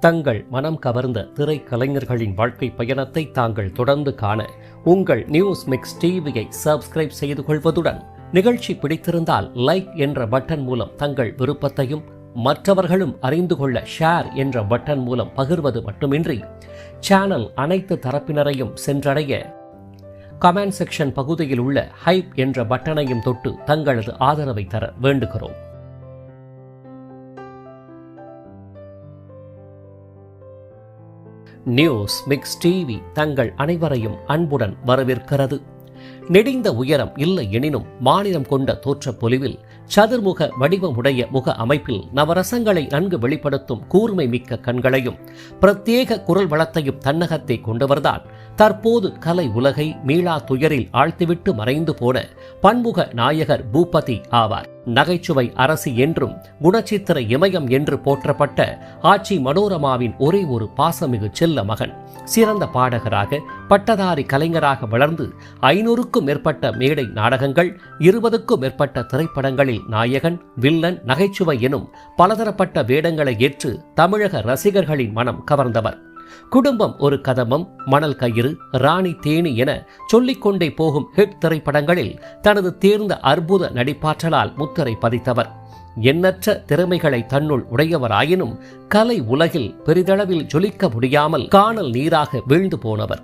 தங்கள் மனம் கவர்ந்த திரைக்கலைஞர்களின் வாழ்க்கை பயணத்தை தாங்கள் தொடர்ந்து காண உங்கள் நியூஸ் மிக்ஸ் டிவியை சப்ஸ்கிரைப் செய்து கொள்வதுடன் நிகழ்ச்சி பிடித்திருந்தால் லைக் என்ற பட்டன் மூலம் தங்கள் விருப்பத்தையும் மற்றவர்களும் அறிந்து கொள்ள ஷேர் என்ற பட்டன் மூலம் பகிர்வது மட்டுமின்றி சேனல் அனைத்து தரப்பினரையும் சென்றடைய கமெண்ட் செக்ஷன் பகுதியில் உள்ள ஹைப் என்ற பட்டனையும் தொட்டு தங்களது ஆதரவை தர வேண்டுகிறோம். நியூஸ் மிக்ஸ் டிவி தங்கள் அனைவரையும் அன்புடன் வரவேற்கிறது. நெடிந்த உயரம் இல்லை எனினும் மாநிலம் கொண்ட தோற்ற பொலிவில் சதுர்முக வடிவமுடைய முக அமைப்பில் நவரசங்களை நன்கு வெளிப்படுத்தும் கூர்மை மிக்க கண்களையும் பிரத்யேக குரல் வளத்தையும் தன்னகத்தை கொண்டவர்தான் தற்போது கலை உலகை மீளா துயரில் ஆழ்த்திவிட்டு மறைந்து போன பன்முக நாயகர் பூபதி ஆவார். நகைச்சுவை அரசி என்றும் குணச்சித்திர இமயம் என்று போற்றப்பட்ட ஆட்சி மனோரமாவின் ஒரே ஒரு பாசமிகு செல்ல மகன். சிறந்த பாடகராக பட்டதாரி கலைஞராக வளர்ந்து ஐநூறுக்கும் மேற்பட்ட மேடை நாடகங்கள் இருபதுக்கும் மேற்பட்ட திரைப்படங்களில் நாயகன் வில்லன் நகைச்சுவை எனும் பலதரப்பட்ட வேடங்களை ஏற்று தமிழக ரசிகர்களின் மனம் கவர்ந்தவர். குடும்பம் ஒரு கதமம் மணல் கயிறு ராணி தேனி என சொல்லிக்கொண்டே போகும் ஹிட் திரைப்படங்களில் தனது தேர்ந்த அற்புத நடிப்பாற்றலால் முத்திரை பதித்தவர். எண்ணற்ற திறமைகளை தன்னுள் உடையவராயினும் கலை உலகில் பெரிதளவில் ஜொலிக்க முடியாமல் காணல் நீராக வீழ்ந்து போனவர்.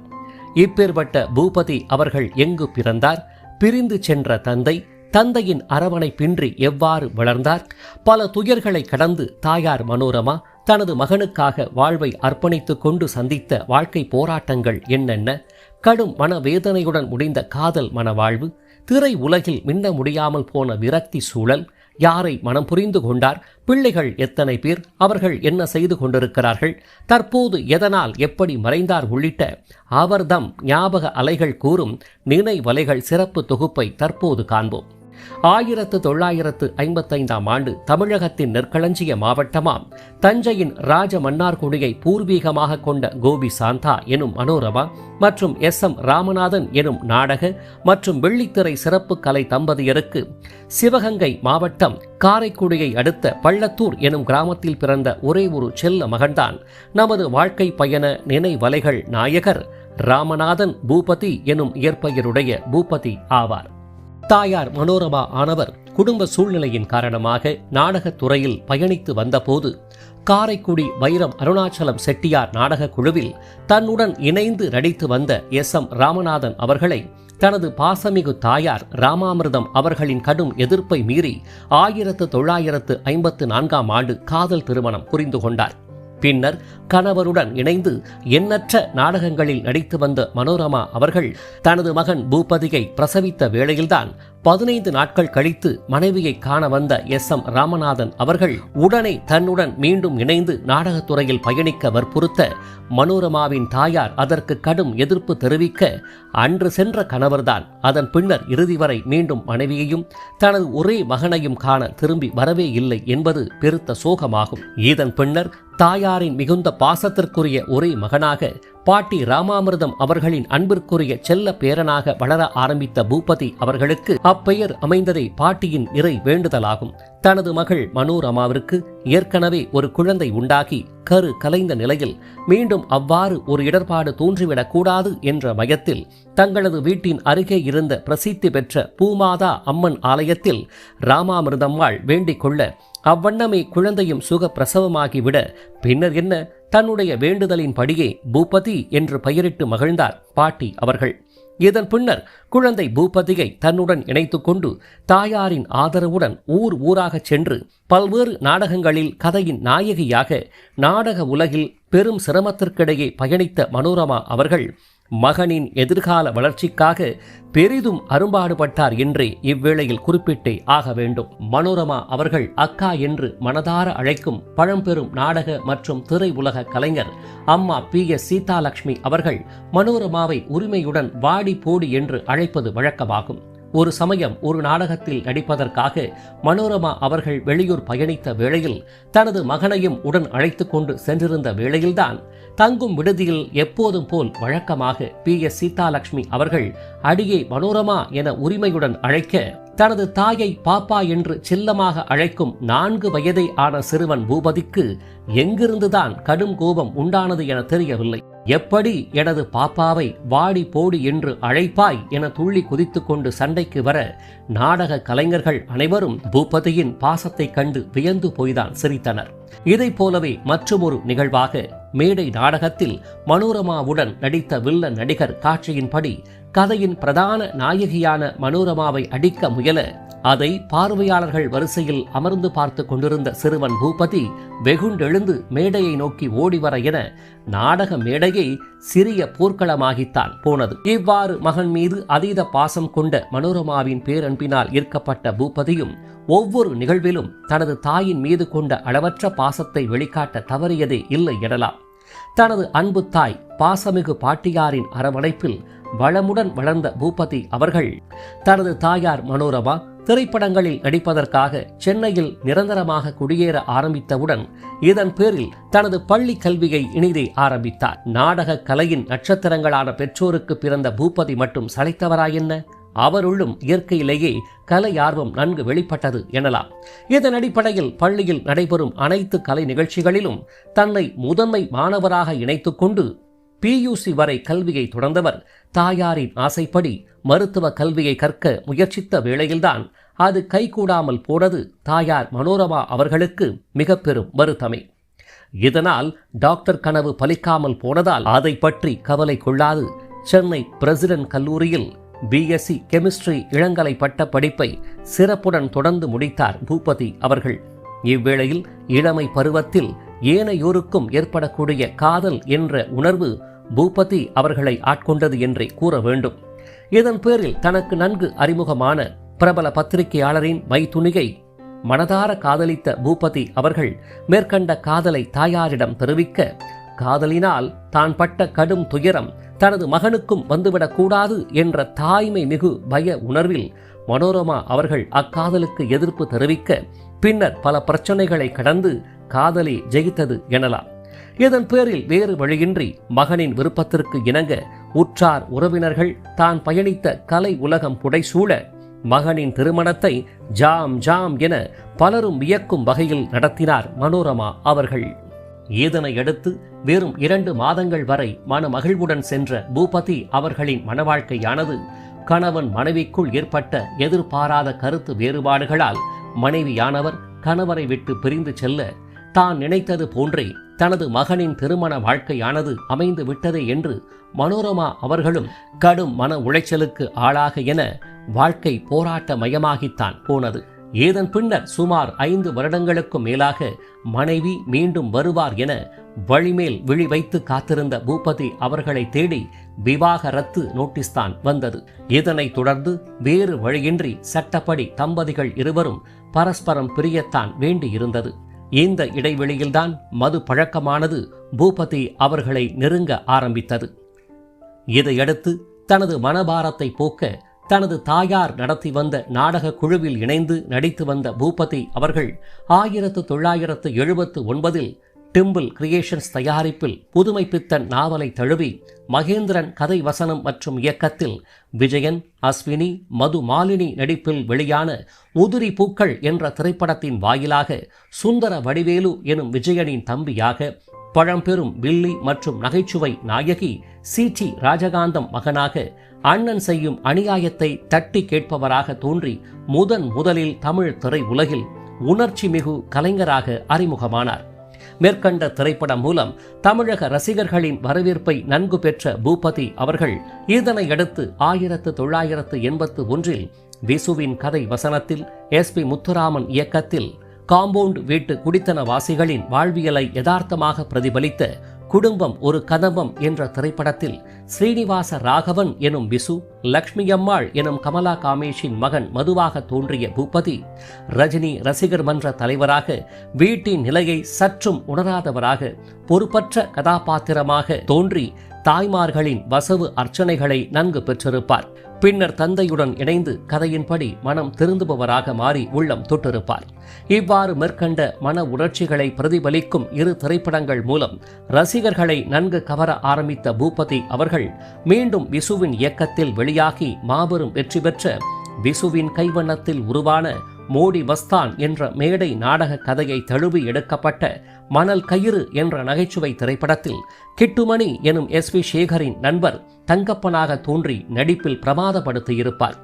இப்பேற்பட்ட பூபதி அவர்கள் எங்கு பிறந்தார்? பிரிந்து சென்ற தந்தை தந்தையின் அரவணைப்பின்றி எவ்வாறு வளர்ந்தார்? பல துயர்களை கடந்து தாயார் மனோரமா தனது மகனுக்காக வாழ்வை அர்ப்பணித்து கொண்டு சந்தித்த வாழ்க்கை போராட்டங்கள் என்னென்ன? கடும் மனவேதனையுடன் முடிந்த காதல் மனவாழ்வு திரை உலகில் மின்ன முடியாமல் போன விரக்தி சூழல் யாரை மனம் புரிந்து கொண்டார்? பிள்ளைகள் எத்தனை பேர்? அவர்கள் என்ன செய்து கொண்டிருக்கிறார்கள்? தற்போது எதனால் எப்படி மறைந்தார் உள்ளிட்ட அவர்தம் ஞாபக அலைகள் கூறும் நினைவலைகள் சிறப்பு தொகுப்பை தற்போது காண்போம். ஆயிரத்து தொள்ளாயிரத்து ஐம்பத்தைந்தாம் ஆண்டு தமிழகத்தின் நெற்களஞ்சிய மாவட்டமாம். தஞ்சையின் ராஜ மன்னார்குடியை பூர்வீகமாக கொண்ட கோபி சாந்தா எனும் மனோரமா மற்றும் எஸ் எம் ராமநாதன் எனும் நாடக மற்றும் வெள்ளித்திரை சிறப்பு கலை தம்பதியருக்கு சிவகங்கை மாவட்டம் காரைக்குடியை அடுத்த பள்ளத்தூர் எனும் கிராமத்தில் பிறந்த ஒரே ஒரு செல்ல மகன்தான். நமது வாழ்க்கை பயண நினைவலைகள் நாயகர் ராமநாதன் பூபதி எனும் இயற்பெயருடைய பூபதி ஆவார். தாயார் மனோரமா ஆனவர் குடும்ப சூழ்நிலையின் காரணமாக நாடகத் துறையில் பயணித்து வந்தபோது காரைக்குடி வைரம் அருணாச்சலம் செட்டியார் நாடகக் குழுவில் தன்னுடன் இணைந்து நடித்து வந்த எஸ் எம் ராமநாதன் அவர்களை தனது பாசமிகு தாயார் ராமாமிர்தம் அவர்களின் கடும் எதிர்ப்பை மீறி ஆயிரத்து தொள்ளாயிரத்து ஐம்பத்து நான்காம் ஆண்டு காதல் திருமணம் புரிந்து கொண்டார். பின்னர் கணவருடன் இணைந்து எண்ணற்ற நாடகங்களில் நடித்து வந்த மனோரமா அவர்கள் தனது மகன் பூபதியை பிரசவித்த வேளையில்தான் பதினைந்து நாட்கள் கழித்து மனைவியை காண வந்த எஸ் எம் ராமநாதன் அவர்கள் உடனே தன்னுடன் மீண்டும் இணைந்து நாடகத்துறையில் பயணிக்க வற்புறுத்த மனோரமாவின் தாயார் அதற்கு கடும் எதிர்ப்பு தெரிவிக்க அன்று சென்ற கணவர்தான். அதன் பின்னர் இறுதி வரை மீண்டும் மனைவியையும் தனது ஒரே மகனையும் காண திரும்பி வரவே இல்லை என்பது பெருத்த சோகமாகும். இதன் பின்னர் தாயாரின் மிகுந்த பாசத்திற்குரிய ஒரே மகனாக பாட்டி ராமாமிர்தம் அவர்களின் அன்பிற்குரிய செல்ல பேரனாக வளர ஆரம்பித்த பூபதி அவர்களுக்கு அப்பெயர் அமைந்ததை பாட்டியின் இறை வேண்டுதலாகும். தனது மகள் மனோரமாவிற்கு ஏற்கனவே ஒரு குழந்தை உண்டாகி கரு கலைந்த நிலையில் மீண்டும் அவ்வாறு ஒரு இடர்பாடு தோன்றிவிடக் கூடாது என்ற மையத்தில் தங்களது வீட்டின் அருகே இருந்த பிரசித்தி பெற்ற பூமாதா அம்மன் ஆலயத்தில் ராமாமிர்தம்மாள் வேண்டிக் கொள்ள அவ்வண்ணமே குழந்தையும் சுக பிரசவமாகிவிட பின்னர் என்ன? தன்னுடைய வேண்டுதலின் படியே பூபதி என்று பெயரிட்டு மகிழ்ந்தார் பாட்டி அவர்கள். இதன் பின்னர் குழந்தை பூபதியை தன்னுடன் இணைத்துக்கொண்டு தாயாரின் ஆதரவுடன் ஊர் ஊராகச் சென்று பல்வேறு நாடகங்களில் கதையின் நாயகியாக நாடக உலகில் பெரும் சிரமத்திற்கிடையே பயணித்த மனோரமா அவர்கள் மகனின் எதிர்கால வளர்ச்சிக்காக பெரிதும் அரும்பாடுபட்டார் என்றே இவ்வேளையில் குறிப்பிட்டே ஆக வேண்டும். மனோரமா அவர்கள் அக்கா என்று மனதார அழைக்கும் பழம்பெரும் நாடக மற்றும் திரை உலக கலைஞர் அம்மா பி எஸ் சீதாலட்சுமி அவர்கள் மனோரமாவை உரிமையுடன் வாடி போடி என்று அழைப்பது வழக்கமாகும். ஒரு சமயம் ஒரு நாடகத்தில் நடிப்பதற்காக மனோரமா அவர்கள் வெளியூர் பயணித்த வேளையில் தனது மகனையும் உடன் அழைத்து கொண்டு சென்றிருந்த வேளையில்தான் தங்கும் விடுதியில் எப்போதும் போல் வழக்கமாக பி. எஸ். சீதாலட்சுமி அவர்கள் அடியே மனோரமா என உரிமையுடன் அழைக்க தனது தாயை பாப்பா என்று செல்லமாக அழைக்கும் நான்கு வயதை ஆன சிறுவன் பூபதிக்கு எங்கிருந்துதான் கடும் கோபம் உண்டானது என தெரியவில்லை. எப்படி எனது பாப்பாவை வாடி போடி என்று அழைப்பாய் என துள்ளி குதித்துக்கொண்டு சண்டைக்கு வர நாடக கலைஞர்கள் அனைவரும் பூபதியின் பாசத்தைக் கண்டு வியந்து போய்தான் சிரித்தனர். இதைப் போலவே மற்றுமொரு நிகழ்வாக மேடை நாடகத்தில் மனோரமாவுடன் நடித்த வில்ல நடிகர் காட்சியின்படி கதையின் பிரதான நாயகியான மனோரமாவை அடிக்க முயல அதை பார்வையாளர்கள் வரிசையில் அமர்ந்து பார்த்து கொண்டிருந்த சிறுவன் பூபதி வெகுண்டெழுந்து மேடையை நோக்கி ஓடிவர என நாடக மேடையை சிறிய போர்க்களமாகித்தான் போனது. இவ்வாறு மகன் மீது அதீத பாசம் கொண்ட மனோரமாவின் பேரன்பினால் ஈர்க்கப்பட்ட பூபதியும் ஒவ்வொரு நிகழ்விலும் தனது தாயின் மீது கொண்ட அளவற்ற பாசத்தை வெளிக்காட்ட தவறியதே இல்லை எனலாம். தனது அன்பு தாய் பாசமிகு பாட்டியாரின் அரவணைப்பில் வளமுடன் வளர்ந்த பூபதி அவர்கள் தனது தாயார் மனோரமா திரைப்படங்களில் நடிப்பதற்காக சென்னையில் நிரந்தரமாக குடியேற ஆரம்பித்தவுடன் இதன் பேரில் தனது பள்ளி கல்வியை இனிதே ஆரம்பித்தார். நாடக கலையின் நட்சத்திரங்களான பெற்றோருக்கு பிறந்த பூபதி மட்டும் சளைத்தவராயென்ன அவருள்ளும் இயற்கையிலேயே கலை ஆர்வம் நன்கு வெளிப்பட்டது எனலாம். இதன் அடிப்படையில் பள்ளியில் நடைபெறும் அனைத்து கலை நிகழ்ச்சிகளிலும் தன்னை முதன்மை மாணவராக இணைத்துக்கொண்டு பியூசி வரை கல்வியை தொடர்ந்தவர் தாயாரின் ஆசைப்படி மருத்துவ கல்வியை கற்க முயற்சித்த வேளையில்தான் அது கைகூடாமல் போனது தாயார் மனோரமா அவர்களுக்கு மிக பெரும் வருத்தமே இதனால் டாக்டர் கனவு பலிக்காமல் போனதால் அதை பற்றி கவலை கொள்ளாது சென்னை பிரசிடென்ட் கல்லூரியில் பிஎஸ்சி கெமிஸ்ட்ரி இளங்கலை பட்ட படிப்பை சிறப்புடன் தொடர்ந்து முடித்தார் பூபதி அவர்கள். இவ்வேளையில் இளமை பருவத்தில் ஏனையோருக்கும் ஏற்படக்கூடிய காதல் என்ற உணர்வு பூபதி அவர்களை ஆட்கொண்டது என்றே கூற வேண்டும். இதன் பேரில் தனக்கு நன்கு அறிமுகமான பிரபல பத்திரிகையாளரின் மைத்துணிகை மனதார காதலித்த பூபதி அவர்கள் மேற்கண்ட காதலை தாயாரிடம் தெரிவிக்க காதலினால் தான் பட்ட கடும் துயரம் தனது மகனுக்கும் வந்துவிடக்கூடாது என்ற தாய்மை மிகு பய உணர்வில் மனோரமா அவர்கள் அக்காதலுக்கு எதிர்ப்பு தெரிவிக்க பின்னர் பல பிரச்சனைகளை கடந்து காதலி ஜெயித்தது எனலாம். இதன் பேரில் வேறு வழியின்றி மகனின் விருப்பத்திற்கு இணங்க உற்றார் உறவினர்கள் தான் பயணித்த கலை உலகம் புடைசூழ மகனின் திருமணத்தை ஜாம் ஜாம் என பலரும் வியக்கும் வகையில் நடத்தினார் மனோரமா அவர்கள். இதனை அடுத்து வெறும் இரண்டு மாதங்கள் வரை மனமகிழ்வுடன் சென்ற பூபதி அவர்களின் மனவாழ்க்கையானது கணவன் மனைவிக்குள் ஏற்பட்ட எதிர்பாராத கருத்து வேறுபாடுகளால் மனைவியானவர் கணவரை விட்டு பிரிந்து செல்ல தான் நினைத்தது போன்றே தனது மகனின் திருமண வாழ்க்கையானது அமைந்து விட்டதே என்று மனோரமா அவர்களும் கடும் மன உளைச்சலுக்கு ஆளாக என வாழ்க்கை போராட்ட மயமாகித்தான் போனது. ஏதன் பின்னர் சுமார் ஐந்து வருடங்களுக்கும் மேலாக மனைவி மீண்டும் வருவார் என வழிமேல் விழி வைத்து காத்திருந்த பூபதி அவர்களை தேடி விவாகரத்து நோட்டீஸ் தான் வந்தது. இதனைத் தொடர்ந்து வேறு வழியின்றி சட்டப்படி தம்பதிகள் இருவரும் பரஸ்பரம் பிரியத்தான் வேண்டியிருந்தது. இந்த இடைவெளியில்தான் மது பழக்கமானது பூபதி அவர்களை நெருங்க ஆரம்பித்தது. இதையடுத்து தனது மனபாரத்தை போக்க தனது தாயார் நடத்தி வந்த நாடக குழுவில் இணைந்து நடித்து வந்த பூபதி அவர்கள் ஆயிரத்து தொள்ளாயிரத்து எழுபத்து ஒன்பதில் டிம்பிள் கிரியேஷன்ஸ் தயாரிப்பில் புதுமை பித்தன் நாவலை தழுவி மகேந்திரன் கதை வசனம் மற்றும் இயக்கத்தில் விஜயன் அஸ்வினி மது மாலினி நடிப்பில் வெளியான உதிரி பூக்கள் என்ற திரைப்படத்தின் வாயிலாக சுந்தர வடிவேலு எனும் விஜயனின் தம்பியாக பழம்பெரும் வில்லி மற்றும் நகைச்சுவை நாயகி சி. டி. ராஜகாந்தம் மகனாக அண்ணன் செய்யும் அநியாயத்தை தட்டி கேட்பவராக தோன்றி முதன் முதலில் தமிழ் திரை உலகில் உணர்ச்சி மிகு கலைஞராக அறிமுகமானார். மேற்கண்ட திரைப்படம் மூலம் தமிழக ரசிகர்களின் வரவேற்பை நன்கு பெற்ற பூபதி அவர்கள் இதனையடுத்து ஆயிரத்து தொள்ளாயிரத்து எண்பத்து ஒன்றில் விசுவின் கதை வசனத்தில் எஸ் பி முத்துராமன் இயக்கத்தில் காம்பவுண்ட் வீட்டு குடித்தனவாசிகளின் வாழ்வியலை யதார்த்தமாக பிரதிபலித்த குடும்பம் ஒரு கதம்பம் என்ற திரைப்படத்தில் ஸ்ரீனிவாச ராகவன் எனும் விசு லக்ஷ்மி அம்மாள் எனும் கமலா காமேஷின் மகன் மதுவாக தோன்றிய பூபதி ரஜினி ரசிகர் மன்ற தலைவராக வீட்டின் நிலையை சற்றும் உணராதவராக பொறுப்பற்ற கதாபாத்திரமாக தோன்றி தாய்மார்களின் வசவு அர்ச்சனைகளை நன்கு பெற்றிருப்பார். பின்னர் தந்தையுடன் இணைந்து கதையின்படி மனம் திருந்துபவராக மாறி உள்ளம் தொட்டிருப்பார். இவ்வாறு மேற்கண்ட மன உணர்ச்சிகளை பிரதிபலிக்கும் இரு திரைப்படங்கள் மூலம் ரசிகர்களை நன்கு கவர ஆரம்பித்த பூபதி அவர்கள் மீண்டும் விசுவின் இயக்கத்தில் வெளியாகி மாபெரும் வெற்றி பெற்ற விசுவின் கைவண்ணத்தில் உருவான மோடி மஸ்தான் என்ற மேடை நாடக கதையை தழுவி எடுக்கப்பட்ட மணல் கயிறு என்ற நகைச்சுவை திரைப்படத்தில் கிட்டுமணி எனும் எஸ் வி சேகரின் நண்பர் தங்கப்பனாக தோன்றி நடிப்பில் பிரமாதப்படுத்தியிருப்பார்.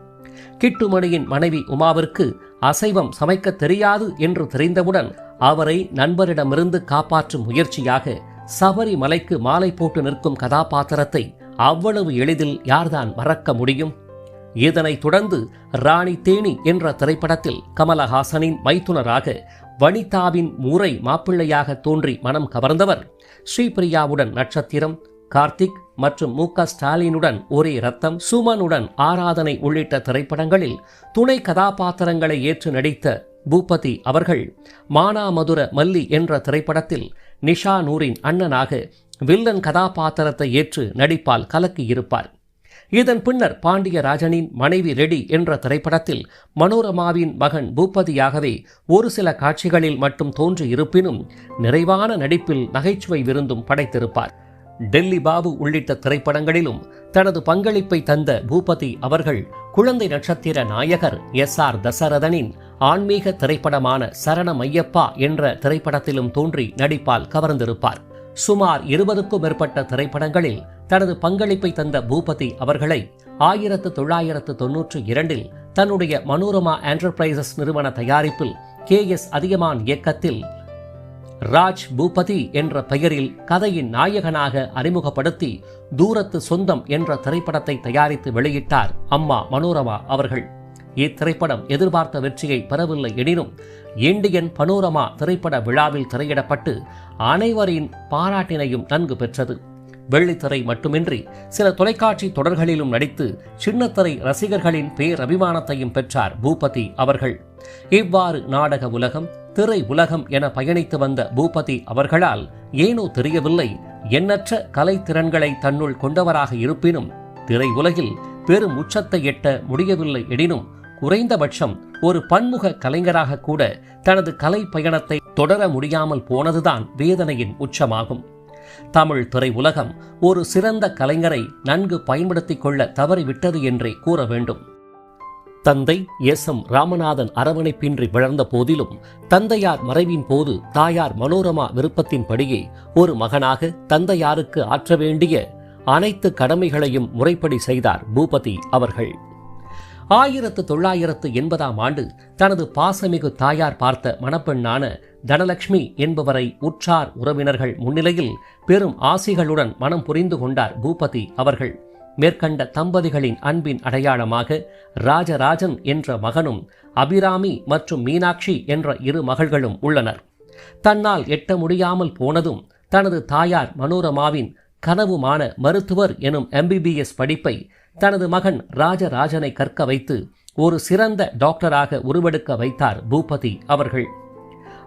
கிட்டுமணியின் மனைவி உமாவிற்கு அசைவம் சமைக்க தெரியாது என்று தெரிந்தவுடன் அவரை நண்பரிடமிருந்து காப்பாற்றும் முயற்சியாக சபரிமலைக்கு மாலை போட்டு நிற்கும் கதாபாத்திரத்தை அவ்வளவு எளிதில் யார்தான் மறக்க முடியும்? இதனைத் தொடர்ந்து ராணி தேனி என்ற திரைப்படத்தில் கமலஹாசனின் மைத்துனராக வனிதாவின் முறை மாப்பிள்ளையாக தோன்றி மனம் கவர்ந்தவர். ஸ்ரீபிரியாவுடன் நட்சத்திரம் கார்த்திக் மற்றும் மு ஸ்டாலினுடன் ஒரே ரத்தம் சுமனுடன் ஆராதனை உள்ளிட்ட திரைப்படங்களில் துணை கதாபாத்திரங்களை ஏற்று நடித்த பூபதி அவர்கள் மானாமதுர மல்லி என்ற திரைப்படத்தில் நிஷா நூரின் அண்ணனாக வில்லன் கதாபாத்திரத்தை ஏற்று நடிப்பால் கலக்கியிருப்பார். இதன் பின்னர் பாண்டியராஜனின் மனைவி ரெடி என்ற திரைப்படத்தில் மனோரமாவின் மகன் பூபதியாகவே ஒரு சில காட்சிகளில் மட்டும் தோன்றி இருப்பினும் நிறைவான நடிப்பில் நகைச்சுவை விருந்தும் படைத்திருப்பார். டெல்லி பாபு உள்ளிட்ட திரைப்படங்களிலும் தனது பங்களிப்பை தந்த பூபதி அவர்கள் குழந்தை நட்சத்திர நாயகர் எஸ் ஆர் தசரதனின் ஆன்மீக திரைப்படமான சரணமையப்பா என்ற திரைப்படத்திலும் தோன்றி நடிப்பால் கவர்ந்திருப்பார். சுமார் இருபதுக்கும் மேற்பட்ட திரைப்படங்களில் தனது பங்களிப்பை தந்த பூபதி அவர்களை ஆயிரத்து தொள்ளாயிரத்து தொன்னூற்று இரண்டில் தன்னுடைய மனோரமா என்டர்பிரைசஸ் நிறுவன தயாரிப்பில் கே எஸ் அதியமான் இயக்கத்தில் ராஜ் பூபதி என்ற பெயரில் கதையின் நாயகனாக அறிமுகப்படுத்தி தூரத்து சொந்தம் என்ற திரைப்படத்தை தயாரித்து வெளியிட்டார் அம்மா மனோரமா அவர்கள். இத்திரைப்படம் எதிர்பார்த்த வெற்றியை பெறவில்லை எனினும் இண்டியன் பனோரமா திரைப்பட விழாவில் திரையிடப்பட்டு அனைவரின் பாராட்டினையும் நன்கு பெற்றது. வெள்ளித்திரை மட்டுமின்றி சில தொலைக்காட்சி தொடர்களிலும் நடித்து சின்னத்திரை ரசிகர்களின் பேரபிமானத்தையும் பெற்றார் பூபதி அவர்கள். இவ்வாறு நாடக உலகம் திரை உலகம் என பயணித்து வந்த பூபதி அவர்களால் ஏனோ தெரியவில்லை எண்ணற்ற கலைத்திறன்களை தன்னுள் கொண்டவராக இருப்பினும் திரை உலகில் பெரும் உச்சத்தை எட்ட முடியவில்லை எனினும் குறைந்தபட்சம் ஒரு பன்முக கலைஞராக கூட தனது கலை பயணத்தை தொடர முடியாமல் போனதுதான் வேதனையின் உச்சமாகும். தமிழ் திரையுலகம் உலகம் ஒரு சிறந்த கலைஞரை நன்கு பயன்படுத்திக் கொள்ள தவறிவிட்டது என்றே கூற வேண்டும். தந்தை எஸ். எம். ராமநாதன் அரவணைப்பின்றி வளர்ந்த போதிலும் தந்தையார் மறைவின் போது தாயார் மனோரமா விருப்பத்தின்படியே ஒரு மகனாக தந்தையாருக்கு ஆற்ற வேண்டிய அனைத்து கடமைகளையும் முறைப்படி செய்தார் பூபதி அவர்கள். ஆயிரத்து தொள்ளாயிரத்து எண்பதாம் ஆண்டு தனது பாசமிகு தாயார் பார்த்த மணப்பெண்ணான தனலட்சுமி என்பவரை உற்றார் உறவினர்கள் முன்னிலையில் பெரும் ஆசிகளுடன் மனம் புரிந்து கொண்டார் பூபதி அவர்கள். மேற்கண்ட தம்பதிகளின் அன்பின் அடையாளமாக ராஜராஜன் என்ற மகனும் அபிராமி மற்றும் மீனாட்சி என்ற இரு மகள்களும் உள்ளனர். தன்னால் எட்ட முடியாமல் போனதும் தனது தாயார் மனோரமாவின் கனவுமான மருத்துவர் எனும் எம்பிபிஎஸ் படிப்பை தனது மகன் ராஜராஜனை கற்க வைத்து ஒரு சிறந்த டாக்டராக உருவெடுக்க வைத்தார் பூபதி அவர்கள்.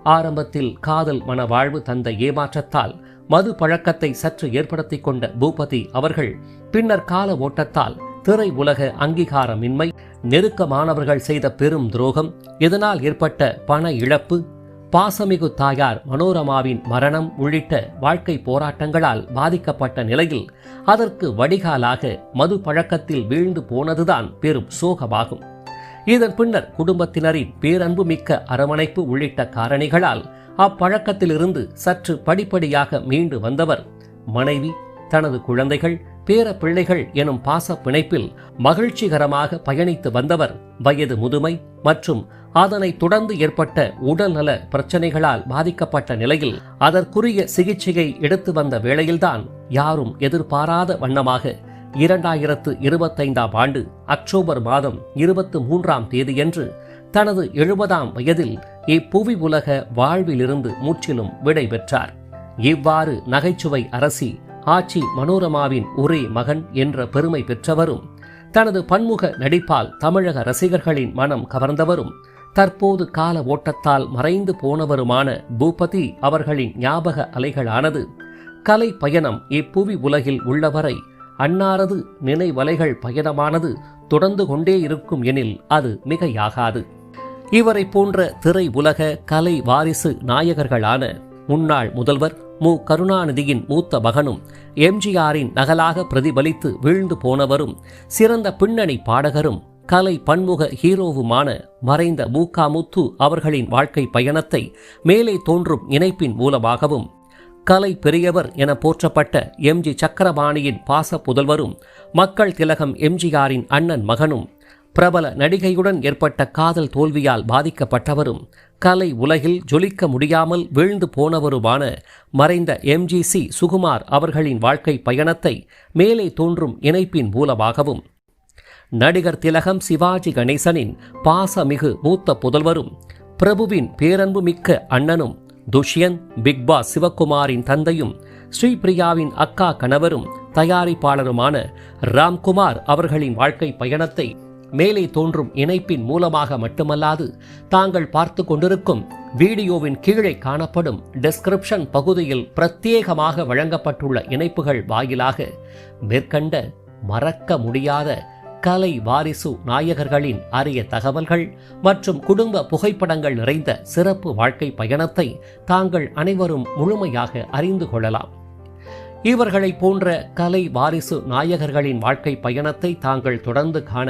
ஆரம்பத்தில் காதல் மன வாழ்வு தந்த ஏமாற்றத்தால் மது பழக்கத்தை சற்று ஏற்படுத்தி கொண்ட பூபதி அவர்கள் பின்னர் கால ஓட்டத்தால் திரை உலக அங்கீகாரமின்மை நெருக்கமானவர்கள் செய்த பெரும் துரோகம் இதனால் ஏற்பட்ட பண இழப்பு பாசமிகு தாயார் மனோரமாவின் மரணம் உள்ளிட்ட வாழ்க்கை போராட்டங்களால் பாதிக்கப்பட்ட நிலையில் அதற்கு வடிகாலாக மது பழக்கத்தில் வீழ்ந்து போனதுதான் பெரும் சோகமாகும். இதன் பின்னர் குடும்பத்தினரின் பேரன்பு மிக்க அரவணைப்பு உள்ளிட்ட காரணிகளால் அப்பழக்கத்திலிருந்து சற்று படிப்படியாக மீண்டு வந்தவர் மனைவி தனது குழந்தைகள் பேர பிள்ளைகள் எனும் பாச பிணைப்பில் மகிழ்ச்சிகரமாக பயணித்து வந்தவர் வயது முதுமை மற்றும் அதனை தொடர்ந்து ஏற்பட்ட உடல்நல பிரச்சனைகளால் பாதிக்கப்பட்ட நிலையில் அதற்குரிய சிகிச்சையை எடுத்து வந்த வேளையில்தான் யாரும் எதிர்பாராத வண்ணமாக இரண்டாயிரத்து இருபத்தைந்தாம் ஆண்டு அக்டோபர் மாதம் இருபத்து மூன்றாம் தேதியன்று தனது எழுபதாம் வயதில் இப்புவி உலக வாழ்விலிருந்து முற்றிலும் விடை பெற்றார் இவ்வாறு நகைச்சுவை அரசி ஆச்சி மனோரமாவின் ஒரே மகன் என்ற பெருமை பெற்றவரும் தனது பன்முக நடிப்பால் தமிழக ரசிகர்களின் மனம் கவர்ந்தவரும் தற்போது கால ஓட்டத்தால் மறைந்து போனவருமான பூபதி அவர்களின் ஞாபக அலைகளானது கலை பயணம் இப்புவி உலகில் உள்ளவரை அன்னாரது நினைவலைகள் பயணமானது தொடர்ந்து கொண்டே இருக்கும் எனில் அது மிகையாகாது. இவரை போன்ற திரை உலக கலை வாரிசு நாயகர்களான முன்னாள் முதல்வர் மு. கருணாநிதியின் மூத்த மகனும் எம்ஜிஆரின் நகலாக பிரதிபலித்து வீழ்ந்து போனவரும் சிறந்த பின்னணி பாடகரும் கலை பன்முக ஹீரோவுமான மறைந்த மூக்காமுத்து அவர்களின் வாழ்க்கை பயணத்தை மேலே தோன்றும் இணைப்பின் மூலமாகவும் கலை பெரியவர் என போற்றப்பட்ட எம்ஜி சக்கரபாணியின் பாச புதல்வரும் மக்கள் திலகம் எம்ஜிஆரின் அண்ணன் மகனும் பிரபல நடிகையுடன் ஏற்பட்ட காதல் தோல்வியால் பாதிக்கப்பட்டவரும் கலை உலகில் ஜொலிக்க முடியாமல் வீழ்ந்து போனவருமான மறைந்த எம்ஜிசி சுகுமார் அவர்களின் வாழ்க்கை பயணத்தை மேலே தோன்றும் இணைப்பின் மூலமாகவும். நடிகர் திலகம் சிவாஜி கணேசனின் பாசமிகு மூத்த புதல்வரும் பிரபுவின் பேரன்பு மிக்க அண்ணனும் துஷ்யந்த் பிக்பாஸ் சிவகுமாரின் தந்தையும் ஸ்ரீபிரியாவின் அக்கா கணவரும் தயாரிப்பாளருமான ராம்குமார் அவர்களின் வாழ்க்கை பயணத்தை மேலே தோன்றும் இணைப்பின் மூலமாக மட்டுமல்லாது தாங்கள் பார்த்து கொண்டிருக்கும் வீடியோவின் கீழே காணப்படும் டெஸ்கிரிப்ஷன் பகுதியில் பிரத்யேகமாக வழங்கப்பட்டுள்ள இணைப்புகள் வாயிலாக மேற்கண்ட மறக்க முடியாத கலை வாரிசு நாயகர்களின் அரிய தகவல்கள் மற்றும் குடும்ப புகைப்படங்கள் நிறைந்த சிறப்பு வாழ்க்கை பயணத்தை தாங்கள் அனைவரும் முழுமையாக அறிந்து கொள்ளலாம். இவர்களைப் போன்ற கலை வாரிசு நாயகர்களின் வாழ்க்கை பயணத்தை தாங்கள் தொடர்ந்து காண